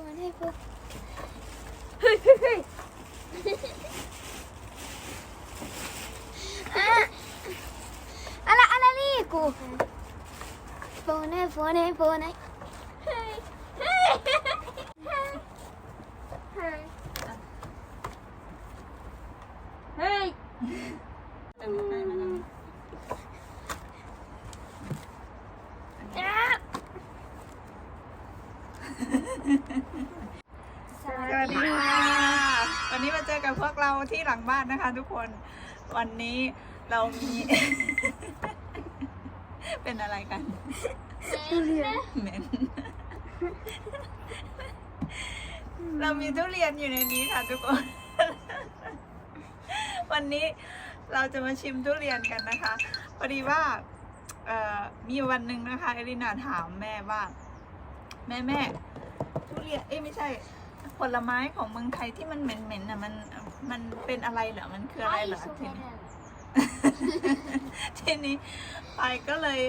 phone, hey phone. Hey, hey, hey. Ah. Ala, ala liiku. Phone, hey phone, hey phone, hey. Hey, hey, hey. Hey. Hey. เติมให้มาแล้ว Ah. สวัสดีค่ะ วันนี้มาเจอกับพวกเราที่ หลังบ้านนะคะ ทุกคนวันนี้เรามี เป็นอะไรกันทุเหม็นเรามีทุเรียนอยู่ในนี้ค่ะทุกคน วันนี้เราจะมาชิมทุเรียนกันนะคะพอดีว่ามีวันหนึ่งนะคะเอลินาถามแม่ว่า แม่แม่ทุเรียนเอ้ไม่ใช่ ผลไม้ของเมืองไทยที่มันเหม็นๆน่ะมันมันเป็นอะไรเหรอมันคืออะไรเหรอทีนี้ ทีนี้ไปก็เลย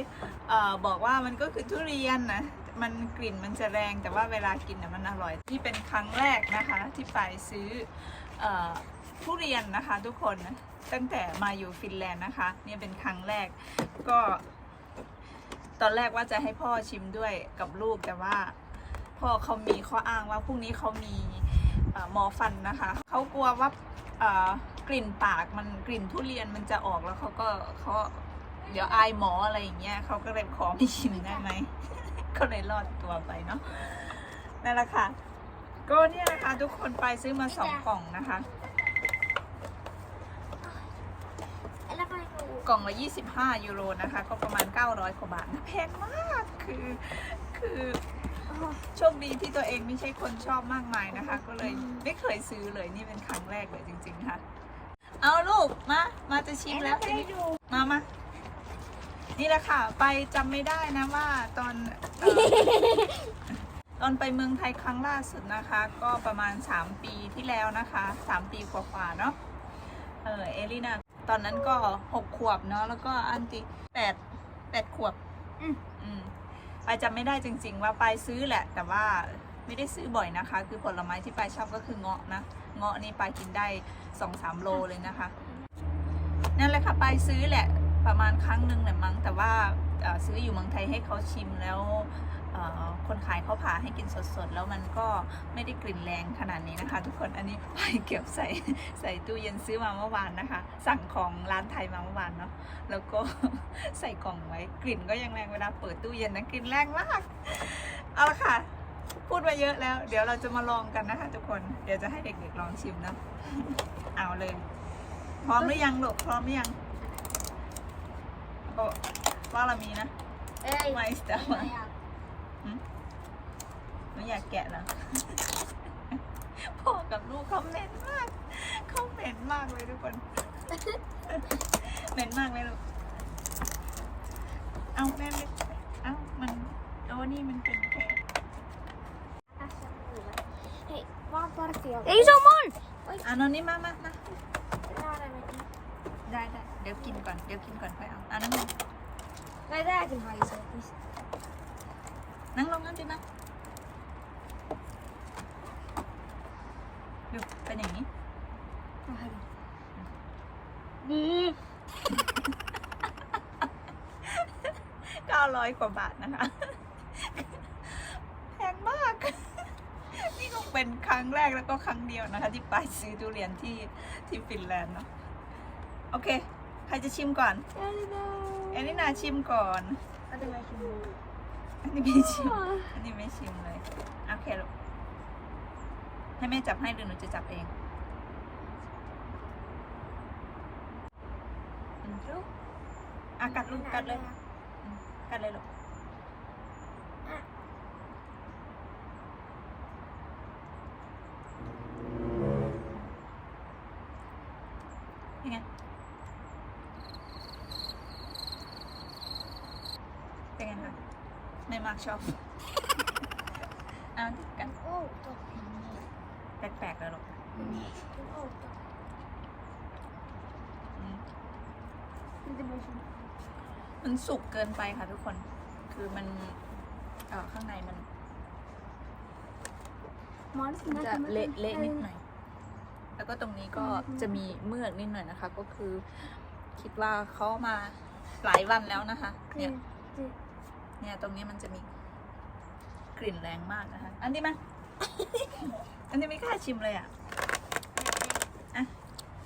เออบอกว่ามันก็คือทุเรียนนะมันกลิ่นมันจะแรงแต่ว่าเวลากินน่ะมันอร่อยที่เป็นครั้งแรกนะคะ ที่ไปซื้อเออทุเรียนนะคะ ทุกคนนะตั้งแต่มาอยู่ฟินแลนด์นะคะเนี่ยเป็นครั้งแรกก็ ตอนแรกว่าจะให้พ่อชิมด้วยกับลูกแต่ว่า พอเขามีข้ออ้างว่าพรุ่งนี้เขามีหมอฟันนะคะ เขากลัวว่ากลิ่นปากมันกลิ่นทุเรียนมันจะออกแล้วเขาก็เขาเดี๋ยวอายหมออะไรอย่างเงี้ยเขาก็เลยขอไม่ชิมได้ไหมก็เลยรอดตัวไปเนาะนั่นแหละค่ะ ก็เนี่ยนะคะทุกคนไปซื้อมาสองกล่องนะคะ กล่องละ 25 ยูโรนะคะ ก็ประมาณ 900กว่าบาทนะแพงมากคือคือ โชคดีที่ตัวเองไม่ใช่คนชอบมากมายนะคะ ก็เลยไม่เคยซื้อเลยนี่เป็นครั้งแรกเลยจริง ๆ ค่ะ เอาลูกมา มาจะชิมแล้วทีนี้มามานี่แหละค่ะ ไปจำไม่ได้นะว่าตอนเอ่อตอนไปเมืองไทยครั้งล่าสุดนะคะ ก็ประมาณ 3 ปีที่แล้วนะคะ 3 ปีกว่าๆเนาะเออเอลินาตอนนั้นก็หกขวบเนาะแล้วก็อันติแปดแปดขวบ อืมอืมไปายจำไม่ได้จริง ๆ ว่าไปายซื้อแหละ แต่ว่าไม่ได้ซื้อบ่อยนะคะ คือผลไม้ที่ไปายชอบก็คือเงาะนะเงาะนี่ไปายกินได้สองสามโลเลยนะคะ นั่นแหละค่ะไปายซื้อแหละประมาณครั้งหนึ่งแหละมั้งแต่ว่าซื้ออยู่เมืองไทยให้เขาชิมแล้ว คนขายเขาผ่าให้กินสดๆ แล้วมันก็ไม่ได้กลิ่นแรงขนาดนี้นะคะ ทุกคนอันนี้ไปเก็บใส่ใส่ตู้เย็นซื้อมาเมื่อวานนะคะ สั่งของร้านไทยมาเมื่อวานเนาะแล้วก็ใส่กล่องไว้กลิ่นก็ยังแรงเวลาเปิดตู้เย็นนะกลิ่นแรงมากเอาละค่ะ พูดมาเยอะแล้ว เดี๋ยวเราจะมาลองกันนะคะ ทุกคนเดี๋ยวจะให้เด็กๆลองชิมนะเอาเลย พร้อมหรือยังลูกพร้อมหรือยังโอ้ว่าเรามีนะไม่สตาร์ ไม่อยากแกะเหรอพ่อกับลูกเขาเหม็นมากเขาเหม็นมากเลยทุกคนเหม็นมากเลยลูกเอาแม่ไม่เอามันโอ้นี่มันเป็นแค่ Hei, vaan partio. Ei se on mun! เอานนนี่มามามาได้ได้เดี๋ยวกินก่อน เดี๋ยวกินก่อนค่อยเอาเอานั่งลง Kai tääkin haisee. Mistä? นั่งลงนั่งจินะดูเป็นอย่างนี้ Niin. 900กว่าบาทนะคะ แพงมาก นี่คงเป็นครั้งแรกแล้วก็ครั้งเดียวนะคะ ที่ไปซื้อทุเรียนที่ที่ฟินแลนด์เนาะโอเค ใครจะชิมก่อน เอลินาชิมก่อน อันนี้ไม่ชิมอันนี้ไม่ชิมเลยโอเคลูกให้แม่จับให้หรือหนูจะจับเองอืมลูกอะกัดลูกกัดเลยอืมกัดเลยลูก ยังไง เป็นไงคะไม่มากชอบ เอากัน Outo. แปลกๆแล้วหรอก Outo. อืม Miten mä sun? มันสุกเกินไปค่ะทุกคน คือมันเออข้างในมันมันจะเละเละนิดหน่อย แล้วก็ตรงนี้ก็จะมีเมือกนิดหน่อยนะคะ ก็คือ คิดว่าเขามาหลายวันแล้วนะคะ เนี่ย เนี่ยตรงนี้มันจะมี กลิ่นแรงมากนะคะ อันนี้มาอันนี้ไม่กล้าชิมเลยอะ อะ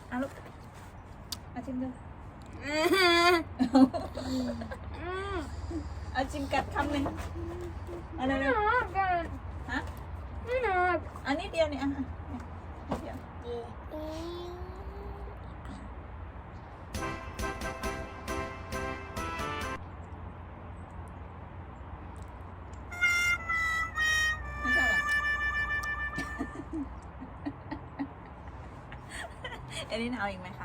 เอาลูกมาชิมดูเอาชิมกัดคำหนึ่งอะไรเลยฮะอันนี้เดียวนี่อะอะนิดเดียว อันนี้หนาวอีกไหมคะ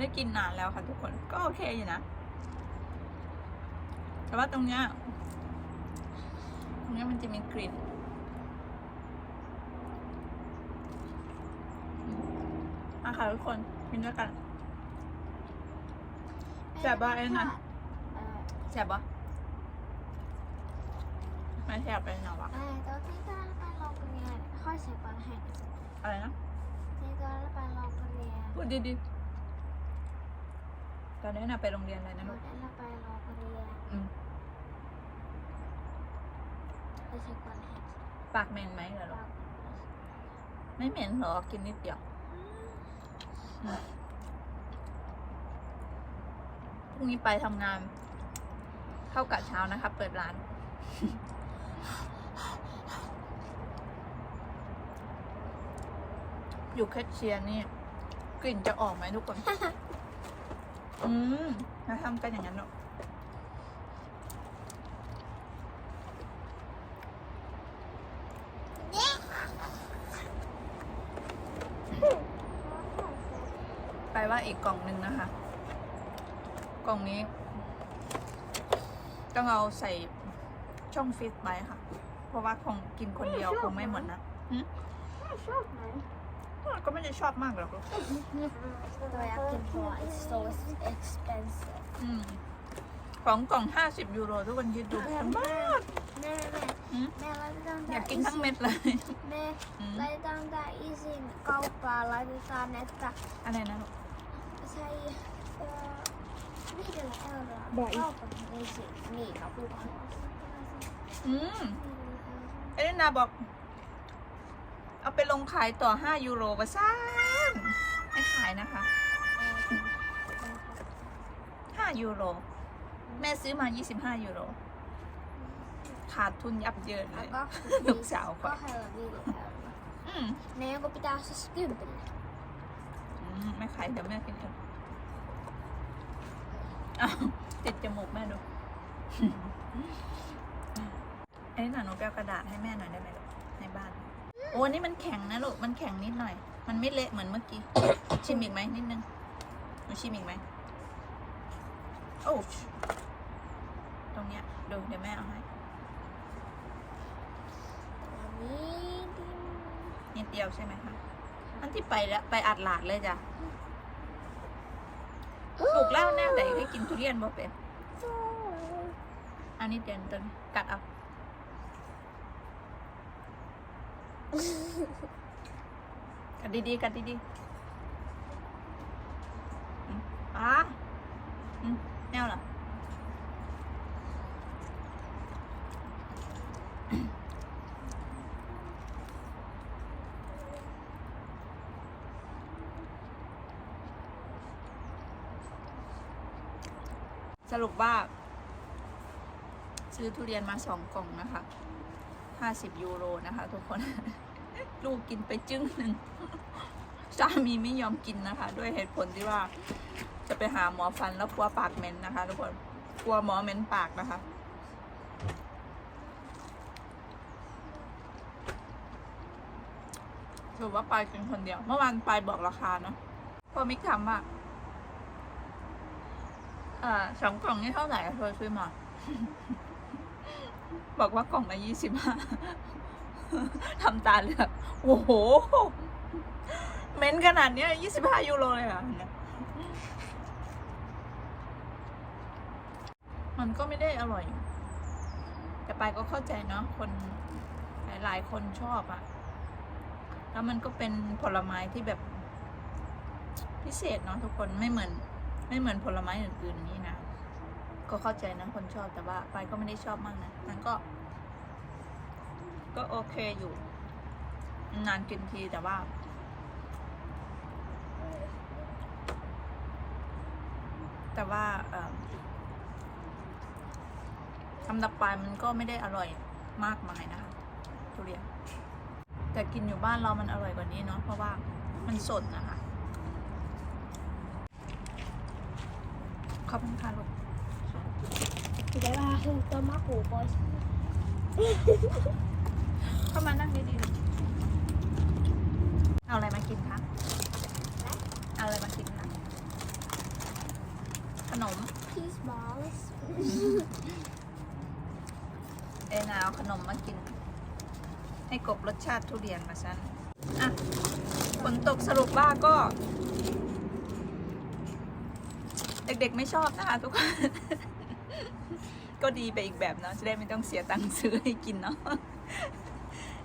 ได้กินนานแล้วค่ะทุกคนก็โอเคอยู่นะ แต่ว่าตรงเนี้ยตรงเนี้ยมันจะมีกลิ่นอะค่ะทุกคนกินด้วยกันแซ่บบ่เอ็นนะแซ่บบ่ไม่แซ่บเป็นหรอวะอะไรนะพูดดีๆ ตอนนี้น่ะไปโรงเรียนอะไรนะเราลูกได้ไปโรงเรียนอืมไปเช็คปัญหาปากเหม็นไหมเหรอลูกไม่เหม็นหรอกินนิดเดียวอืมพรุ่งนี้ไปทำงาน เข้ากะเช้านะคะเปิดร้าน อยู่แคชเชียร์นี่ กลิ่นจะออกไหมทุกคน อืมแล้วทำกันอย่างนั้นหรอไปว่าอีกกล่องหนึ่งนะคะ กล่องนี้ ต้องเอาใส่ช่องฟิตไว้ค่ะ เพราะว่าคงกินคนเดียวคงไม่หมดนะชอบไหม ก็ไม่ได้ชอบมากหรอกลูก ตัวอยากกินเพราะว่า it's so expensive อืมของกล่องห้าสิบยูโรทุกคนคิดดูแพงมากแม่แม่หึแม่ไล่ตั้งอยากกินทั้งเม็ดเลย แม่อืมไล่ตั้งแต่อีสินเกาปลาไล่ตั้งแต่อะไรนะลูก ใช่เอ่อนี่เดี๋ยวแอลละเกาปลาในสินี่เขาพูดว่าอืมเอเลนาบอก เอาไปลงขายต่อห้ายูโรมาซ่านไม่ขายนะคะห้ายูโร แม่ซื้อมายี่สิบห้ายูโร ขาดทุนยับเยินเลแล้วยก็ลูกสาวก็ก็เฮลดีเลยอืมแม่ก็ไปดาสกิมไปเลยอืมไม่ขายเดี๋ยวแม่กินเองอ้าวติดจมูกแม่ดูไอ้นี่หน่ะหนูไปเอากระดาษให้แม่หน่อยได้ไหมลูกในบ้าน โอ้นี่มันแข็งนะลูก มันแข็งนิดหน่อย มันไม่เละเหมือนเมื่อกี้ ชิมอีกไหมนิดนึงหนูชิมอีกไหมโอ้ตรงเนี้ยดูเดี๋ยวแม่เอาให้อันนี้ดินิดเดียวใช่ไหมคะอันที่ไปแล้วไปอัดหลาดเลยจ้ะลูกเล่าแน่ไหนให้กินทุเรียนบ่เป็นอันนี้เดียนต้นกัดเอา กัดดีๆกัดดีๆอะแนวเหรอสรุปว่า ซื้อทุเรียนมาสองกล่องนะคะ ห้าสิบยูโรนะคะทุกคน ลูกกินไปจึ้งหนึ่งสามีไม่ยอมกินนะคะ ด้วยเหตุผลที่ว่า จะไปหาหมอฟันแล้วกลัวปากเหม็นนะคะ ทุกคนกลัวหมอเหม็นปากนะคะหรือว่าปลายกินคนเดียว เมื่อวานปลายบอกราคาเนาะพอมิกถามว่าอ่าสองกล่องนี่เท่าไหร่เธอซื้อมา บอกว่ากล่องละยี่สิบห้าทำตาเหลือกโอ้โห เม้นขนาดเนี้ยี่สิบห้ายูโรเลยอะมันก็ไม่ได้อร่อย แต่ไปก็เข้าใจเนาะคนหลายๆคนชอบอะแล้วมันก็เป็นผลไม้ที่แบบพิเศษเนาะทุกคนไม่เหมือน ไม่เหมือนผลไม้อื่นๆนี้นะ ก็เข้าใจนะคนชอบแต่ว่าไปก็ไม่ได้ชอบมากนะมันก็ ก็โอเคอยู่ นานกินทีแต่ว่า แต่ว่าเอิ่มสำหรับปลายมันก็ไม่ได้อร่อยมากมายนะคะทุเรียนแต่กินอยู่บ้านเรามันอร่อยกว่านี้เนาะเพราะว่ามันสดนะคะขอบคุณค่ะลูก เดี๋ยวว่าคือตัวมะกรูดบอยเข้ามานั่งดีๆลูกเอาอะไรมากินคะ เอาอะไรมากินคะ ขนมพีซบอลส์เอ็นาเอาขนมมากิน ให้กบรสชาติทุเรียนมาชั้นอะฝนตกสรุปว่าก็ เด็กๆไม่ชอบนะคะทุกคน ก็ดีไปอีกแบบเนาะจะได้ไม่ต้องเสียตังค์ซื้อให้กินเนาะ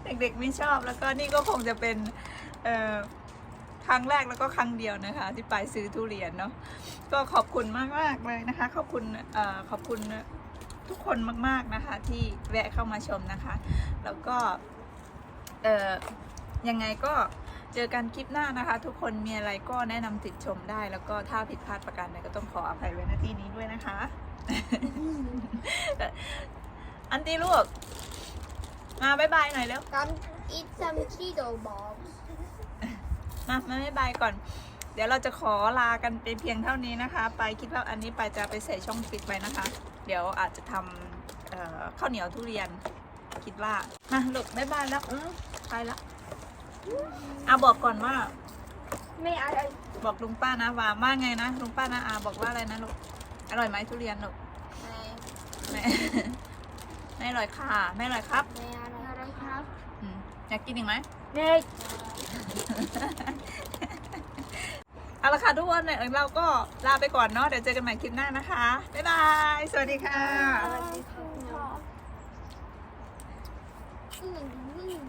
เด็กๆไม่ชอบแล้วก็นี่ก็คงจะเป็นครั้งแรกแล้วก็ครั้งเดียวนะคะ ที่ไปซื้อทุเรียนเนาะก็ขอบคุณมากๆเลยนะคะ ขอบคุณอขอบคุณทุกคนมาก ๆนะคะ ที่แวะเข้ามาชมนะคะ แล้วก็เยังไงก็เจอกันคลิปหน้านะคะ ทุกคนมีอะไรก็แนะนำติดชมได้ แล้วก็ถ้าผิดพลาดประการใดก็ต้องขออภัยไว้ณที่นี้ด้วยนะคะ อันตีลูก มาบายบายหน่อยเร็วกัน eat some Cheeto balls มามาบายบายก่อน เดี๋ยวเราจะขอลากันไปเพียงเท่านี้นะคะ ไปคิดว่าอันนี้ไปจะไปใส่ช่องฟิตไปนะคะ เดี๋ยวอาจจะทำเอ่อข้าวเหนียวทุเรียน คิดว่า มาลูกบายบายแล้วอื้อไปแล้วอาบอกก่อนว่าไม่อะไรบอกลุงป้านะว่าว่าไงนะลุงป้านะอาบอกว่าอะไรนะลูก อร่อยไหมทุเรียนลูกไม่ ไม่อร่อยค่ะ ไม่อร่อยครับไม่อะไรครับอืมอยากกินอีกไหมเด็กเอาละค่ะทุกคนเนี่ยเราก็ลาไปก่อนเนาะเดี๋ยวเจอกันใหม่คลิปหน้านะคะ บ๊ายบาย สวัสดีค่ะสวัสดีครับอืมอืม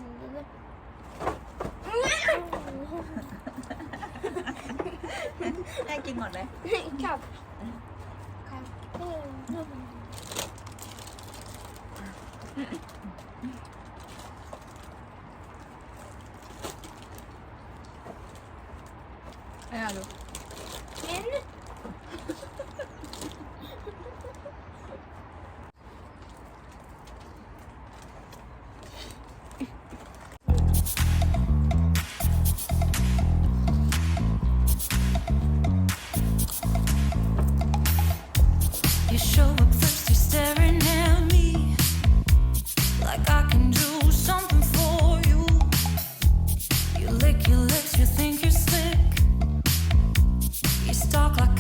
อืมแม่กินหมดเลยครับ Hey, Helal olsun. You show up first, you're staring think you're slick. You stalk like